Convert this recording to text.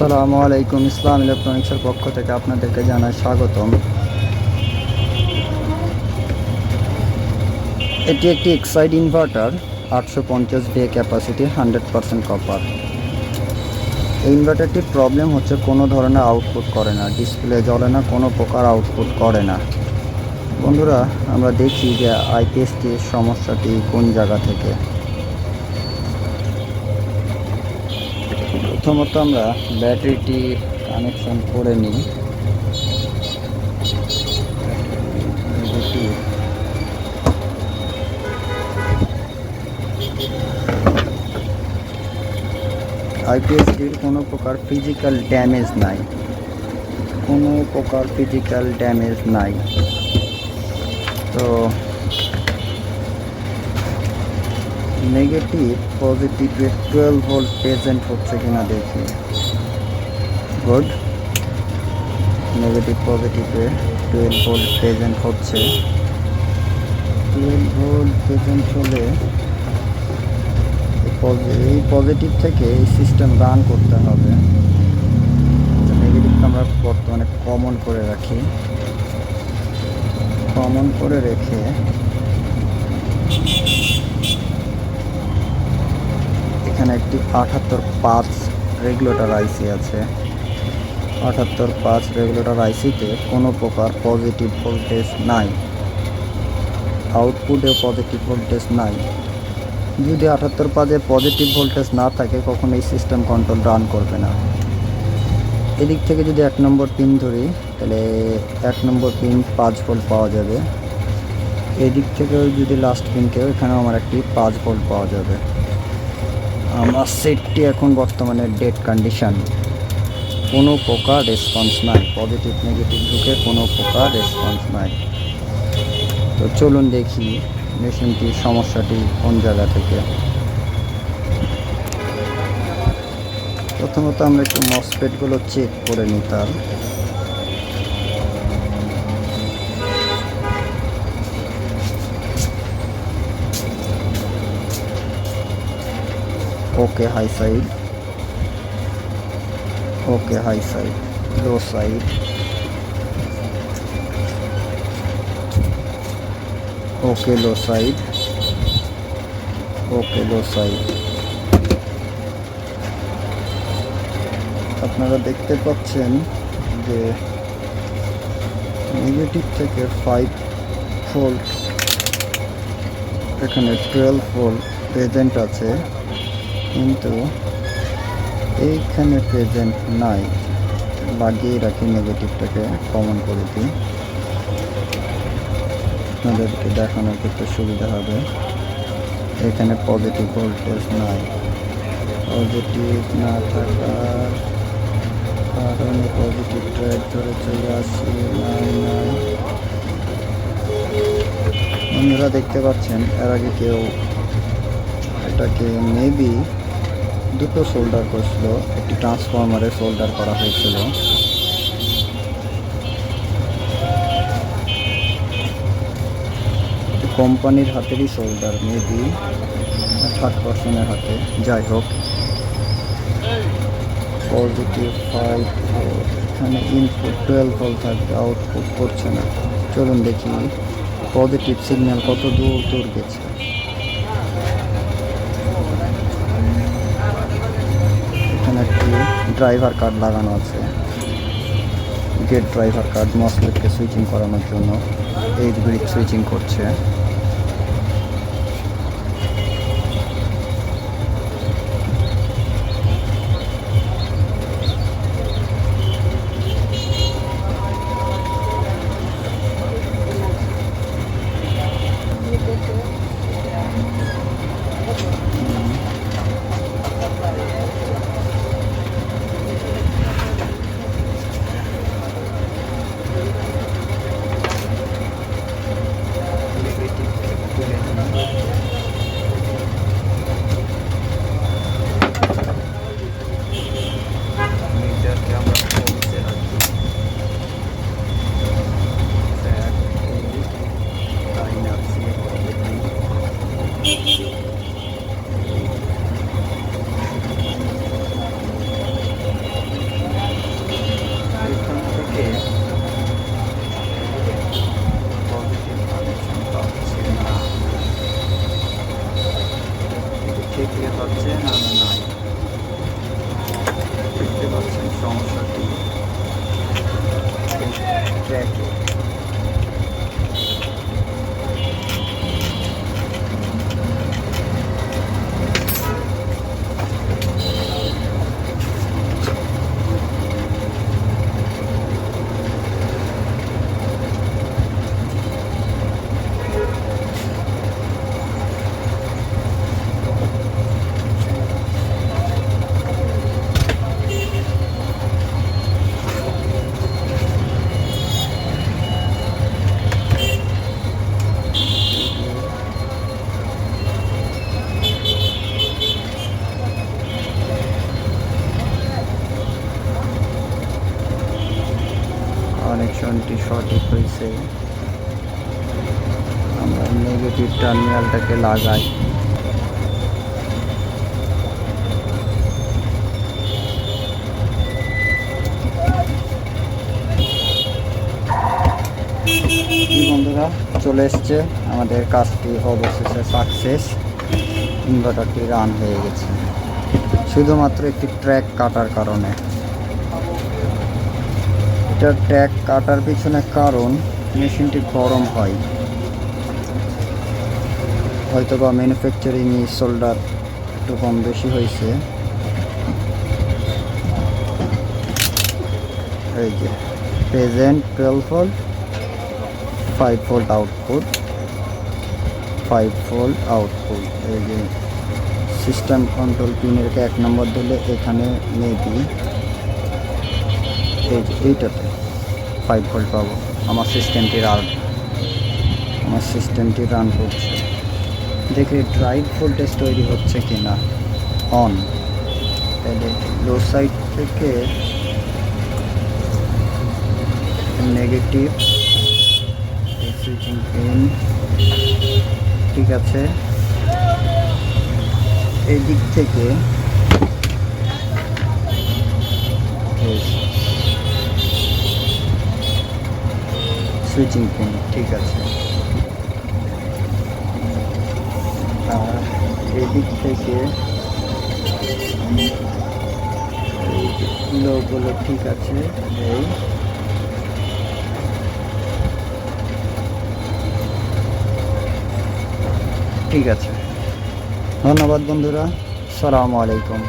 আসসালামু আলাইকুম। ইসলাম ইলেকট্রনিক্সের পক্ষ থেকে আপনাদেরকে জানাই স্বাগতম। এটি একটি এক্সাইড ইনভার্টার, আটশো পঞ্চাশ V capacity hundred percent copper এই ইনভার্টারটির প্রবলেম হচ্ছে কোনো ধরনের আউটপুট করে না ডিসপ্লে জ্বলে না, কোনো প্রকার আউটপুট করে না। বন্ধুরা, আমরা দেখি যে আইপিএসটির সমস্যাটি কোন জায়গা থেকে? প্রথমত আমরা ব্যাটারিটি কানেকশন করে নিই। আইপিএসটির কোনো প্রকার ফিজিক্যাল ড্যামেজ নাই। কোনো প্রকার ফিজিক্যাল ড্যামেজ নাই। তো নেগেটিভ, পজিটিভে টুয়েলভ ভোল্ট প্রেজেন্ট হচ্ছে কিনা দেখি। গুড নেগেটিভ পজিটিভে টুয়েলভ ভোল্ট প্রেজেন্ট হচ্ছে। টুয়েলভ ভোল্ট প্রেজেন্ট হলে এই পজি- এই পজিটিভ থেকে এই সিস্টেম রান করতে হবে। নেগেটিভটা আমরা বর্তমানে কমন করে রাখি। কমন করে রেখে এখানে একটি আঠাত্তর পাঁচ রেগুলেটর আইসি আছে। আঠাত্তর পাঁচ রেগুলেটর আইসিতে কোনো প্রকার পজিটিভ ভোল্টেজ নাই। আউটপুটে পজিটিভ ভোল্টেজ নাই। যদি আঠাত্তর পাঁচে পজিটিভ ভোল্টেজ না থাকে, কখনো এই সিস্টেম কন্ট্রোল রান করবে না। এদিক থেকে যদি এক নম্বর পিন ধরি, তাহলে এক নম্বর পিন পাঁচ ভোল্ট পাওয়া যাবে। এদিক থেকেও যদি লাস্ট পিনকেও এখানেও আমার একটি পাঁচ ভোল্ট পাওয়া যাবে। আমার সেটটি এখন বর্তমানে ডেড কন্ডিশন কোনো প্রকার রেসপন্স নাই। পজিটিভ নেগেটিভ ঢুকে কোনো প্রকার রেসপন্স নাই। তো চলুন দেখি মেশিনটির সমস্যাটি কোন জায়গা থেকে। প্রথমত আমরা একটু মসপেটগুলো চেক করে নিই okay high side okay high side low side okay low side okay low side আপনারা দেখতে পাচ্ছেন যে নেগেটিভ থেকে ফাইভ ভোল্ট এখানে টুয়েলভ ভোল্ট প্রেজেন্ট আছে। কিন্তু এইখানে প্রেজেন্ট নাই। লাগিয়ে রাখি নেগেটিভটাকে কমন করে দিই। আপনাদেরকে দেখানোর ক্ষেত্রে সুবিধা হবে। এখানে পজিটিভ ভোল্টেজ নাই। পজিটিভ না থাকার কারণে পজিটিভ ট্র্যাক ধরে চলে আসি, নাই নাই। বন্ধুরা দেখতে পাচ্ছেন, এর আগে কেউ এটাকে মেবি দুটো সোল্ডার করছিল, একটি ট্রান্সফরমারে সোল্ডার করা হয়েছিল। কোম্পানির হাতেরই সোল্ডার মেবি থার্ড পার্সনের হাতে। যাই হোক। পজিটিভ ফাইভ এখানে ইনপুট টুয়েলভ ভোল্ট থাকবে আউটপুট করছে না। চলুন দেখি পজিটিভ সিগন্যাল কত দূর দূর গেছে এখানে একটি ড্রাইভার কার্ড লাগানো আছে। গেট ড্রাইভার কার্ড মসলেটকে সুইচিং করানোর জন্য। এইট সুইচিং করছে। ট্র্যাকে কানেকশনটি সঠিক হয়েছে। আমরা নেগেটিভ টার্মিনালটাকে লাগাই। বন্ধুরা, চলে এসছে আমাদের কাজটি অবশেষে সাকসেস ইনভার্টারটি রান হয়ে গেছে। শুধুমাত্র একটি ট্র্যাক কাটার কারণে। এটা ট্র্যাক কাটার পিছনে কারণ মেশিনটি গরম হয়। হয়তো বা ম্যানুফ্যাকচারিং সোল্ডার একটু কম বেশি হয়েছে। এই যে present twelve volt five volt output five volt output এই যে সিস্টেম কন্ট্রোল পিনের এক নম্বর দিলে এখানে মেবি এই এইটাতে ফাইভ ভোল্ট পাবো। আমার সিস্টেমটি রান আমার সিস্টেমটি রান করছে। দেখে ড্রাইভ ভোল্টেজ তৈরি হচ্ছে কি না অন তাহলে লো সাইড থেকে নেগেটিভ সুইচিং ঠিক আছে। এই দিক থেকে সুইচিং পিন ঠিক আছে। আর এদিক থেকে লোগুলো ঠিক আছে, এই। ঠিক আছে। ধন্যবাদ বন্ধুরা। সালামু আলাইকুম।